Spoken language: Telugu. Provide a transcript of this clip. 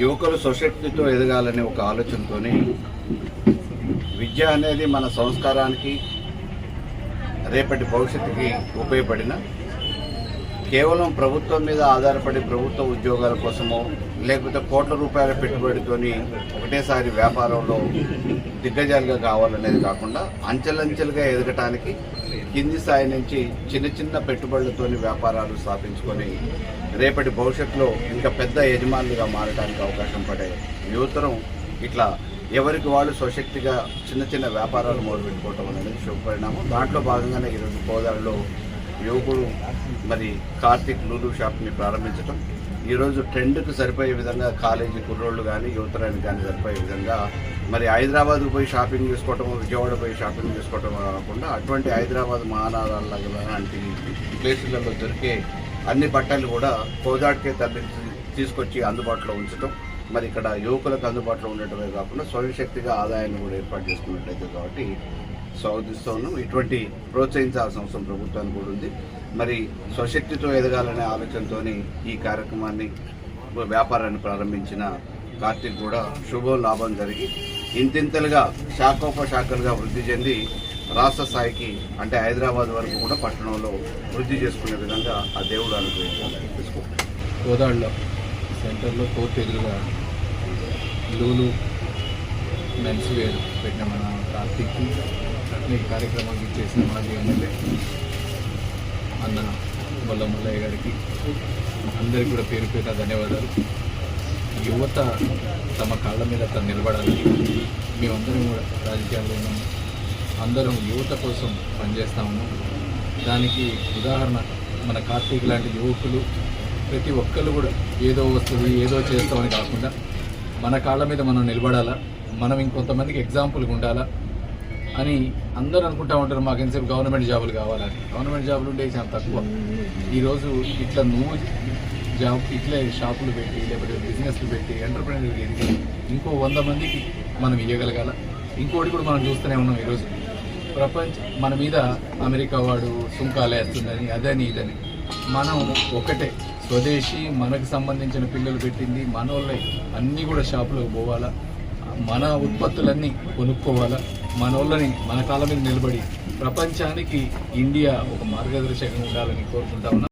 యువకులు సొసైటీతో ఎదగాలనే ఒక ఆలోచనతోనే విద్య అనేది మన సంస్కారానికి రేపటి భవిష్యత్తుకి ఉపయోగపడిన కేవలం ప్రభుత్వం మీద ఆధారపడి ప్రభుత్వ ఉద్యోగాల కోసమో లేకపోతే కోట్ల రూపాయల పెట్టుబడితోని ఒకటేసారి వ్యాపారంలో దిగ్గజాలుగా కావాలనేది కాకుండా అంచెలంచెలుగా ఎదగటానికి కింది స్థాయి నుంచి చిన్న చిన్న పెట్టుబడులతోని వ్యాపారాలు స్థాపించుకొని రేపటి భవిష్యత్తులో ఇంకా పెద్ద యజమానులుగా మారడానికి అవకాశం పడే యువతరం ఇట్లా ఎవరికి వాళ్ళు స్వశక్తిగా చిన్న చిన్న వ్యాపారాలు మొదలుపెట్టుకోవటం అనేది శుభపరిణామం. దాంట్లో భాగంగానే ఈరోజు గోదావరిలో యువకుడు మరి కార్తిక్ లూలు షాప్ని ప్రారంభించడం ఈరోజు ట్రెండ్కు సరిపోయే విధంగా కాలేజీ కుర్రోళ్ళు కానీ యువతరానికి కానీ సరిపోయే విధంగా మరి హైదరాబాద్కు పోయి షాపింగ్ చేసుకోవటం విజయవాడ పోయి షాపింగ్ చేసుకోవటం కాకుండా అటువంటి హైదరాబాద్ మహానగరాల లాంటి ప్లేసులలో దొరికే అన్ని బట్టలు కూడా కోదాడికే తల్లి తీసుకొచ్చి అందుబాటులో ఉంచడం మరి ఇక్కడ యువకులకు అందుబాటులో ఉండటమే కాకుండా స్వయంశక్తిగా ఆదాయాన్ని కూడా ఏర్పాటు చేసుకున్నట్లయితే కాబట్టి స్వాగతిస్తూ ఉన్నాం. ఇటువంటి ప్రోత్సహించాల్సిన అవసరం ప్రభుత్వానికి కూడా ఉంది. మరి స్వశక్తితో ఎదగాలనే ఆలోచనతో ఈ కార్యక్రమాన్ని వ్యాపారాన్ని ప్రారంభించిన కార్తీక్ కూడా శుభం లాభం జరిగి ఇంతింతలుగా శాఖోపశాఖలుగా వృద్ధి చెంది రాష్ట్ర స్థాయికి అంటే హైదరాబాద్ వరకు కూడా పట్టణంలో వృద్ధి చేసుకునే విధంగా ఆ దేవుడు అనుగ్రహించాలని తెలుసుకుంటాం కోదాడులో సెంటర్లో కోర్టు ఎదురుగా లూలు మెన్స్ వేర్ పెట్టిన మన కార్తీక్కి అట్లే ఈ కార్యక్రమానికి చేసిన మాజీ ఎమ్మెల్యే అన్న బొల్ల మల్లయ్య గారికి అందరికీ కూడా పేరు పేరు ధన్యవాదాలు. యువత తమ కాళ్ళ మీద తను నిలబడాలి. మేమందరం కూడా రాజకీయాల్లో ఉన్నాము అందరం యువత కోసం పనిచేస్తా ఉన్నాం. దానికి ఉదాహరణ మన కార్తీక్ లాంటి యువకులు ప్రతి ఒక్కరు కూడా ఏదో వస్తుంది ఏదో చేస్తామని కాకుండా మన కాళ్ళ మీద మనం నిలబడాలా? మనం ఇంకొంతమందికి ఎగ్జాంపుల్గా ఉండాలా? అని అందరూ అనుకుంటా ఉంటారు మాకు ఎంతసేపు గవర్నమెంట్ జాబులు కావాలని. గవర్నమెంట్ జాబులు ఉంటే చాలా తక్కువ. ఈరోజు ఇట్లా నువ్వు జాబ్ ఇట్లే షాపులు పెట్టి లేకపోతే బిజినెస్లు పెట్టి ఎంటర్ప్రైనర్ ఎదిగి ఇంకో వంద మందికి మనం ఇవ్వగలగాల ఇంకోటి కూడా మనం చూస్తూనే ఉన్నాం ఈరోజు. ప్రపంచ మన మీద అమెరికా వాడు సుంకాలు వేస్తుందని అదని ఇదని. మనం ఒకటే. స్వదేశీ మనకు సంబంధించిన పిల్లలు పెట్టింది మన వాళ్ళే అన్నీ కూడా షాపులకు పోవాలా మన ఉత్పత్తులన్నీ కొనుక్కోవాలా మన వాళ్ళని మన కాలం మీద నిలబడి ప్రపంచానికి ఇండియా ఒక మార్గదర్శకంగా ఉండాలని కోరుకుంటా